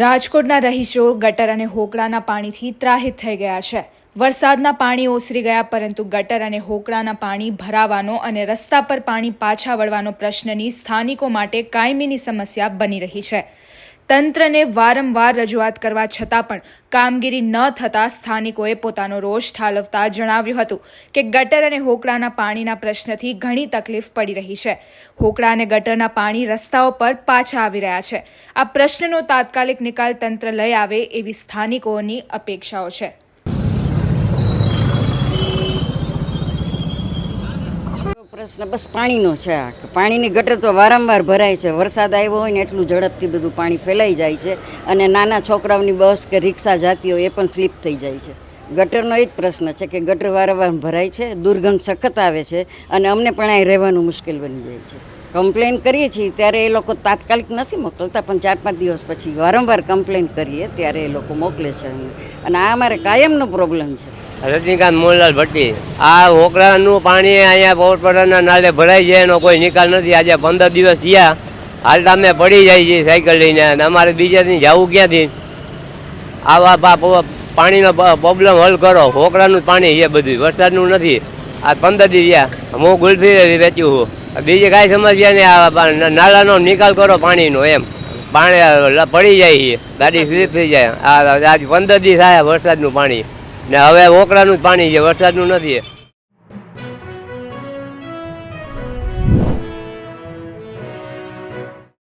રાજકોટના રહીશો ગટર અને હોકળાના પાણીથી ત્રાહિત થઈ ગયા છે. વરસાદના પાણી ઓસરી ગયા, પરંતુ ગટર અને હોકળાના પાણી ભરાવાનો અને રસ્તા પર પાણી પાછા વળવાનો પ્રશ્નની સ્થાનિકો માટે કાયમીની સમસ્યા બની રહી છે. તંત્રને વારંવાર રજૂઆત કરવા છતાં પણ કામગીરી ન થતાં સ્થાનિકોએ પોતાનો રોષ ઠાલવતા જણાવ્યું હતું કે ગટર અને હોકળાના પાણીના પ્રશ્નથી ઘણી તકલીફ પડી રહી છે. હોકળા અને ગટરના પાણી રસ્તાઓ પર પાછા આવી રહ્યા છે. આ પ્રશ્નનો તાત્કાલિક નિકાલ તંત્ર લઈ આવે એવી સ્થાનિકોની અપેક્ષાઓ છે. પ્રશ્ન બસ પાણીનો છે આ. પાણીની ગટર તો વારંવાર ભરાય છે. વરસાદ આવ્યો હોય ને એટલું ઝડપથી બધું પાણી ફેલાઈ જાય છે અને નાના છોકરાઓની બસ કે રિક્ષા જાતી હોય એ પણ સ્લીપ થઈ જાય છે. ગટરનો એ જ પ્રશ્ન છે કે ગટર વારંવાર ભરાય છે, દુર્ગંધ સખત આવે છે અને અમને પણ અહીં રહેવાનું મુશ્કેલ બની જાય છે. કમ્પ્લેન કરીએ છીએ ત્યારે એ લોકો તાત્કાલિક નથી મોકલતા પણ ચાર પાંચ દિવસ પછી વારંવાર કમ્પ્લેન કરીએ ત્યારે એ લોકો મોકલે છે અને આ અમારે કાયમનો પ્રોબ્લેમ છે. રજનીકાંત મોહનલાલ ભટ્ટી. આ હોકરાનું પાણી અહીંયા પોરપરાના નાલે ભરાઈ જાય એનો કોઈ નિકાલ નથી. આજે પંદર દિવસ થયા. હાલ અમે પડી જાય છે સાયકલ લઈને અને અમારે બીજાથી જવું ક્યાંથી? આવા પાણીનો પ્રોબ્લેમ હલ કરો. હોકરાનું પાણી છે બધું. વરસાદનું નથી. આ પંદર દી રહ્યા હું ગુલફી વેચ્યું છું. બીજી કાંઈ સમસ્યા નહીં. આ નાળાનો નિકાલ કરો પાણીનો એમ. પાણી પડી જાય ગાડી સ્લીપ થઈ જાય. આ આજ પંદર દી થાય વરસાદનું પાણી. ને હવે ઓકરાનું જ પાણી છે વરસાદનું નથી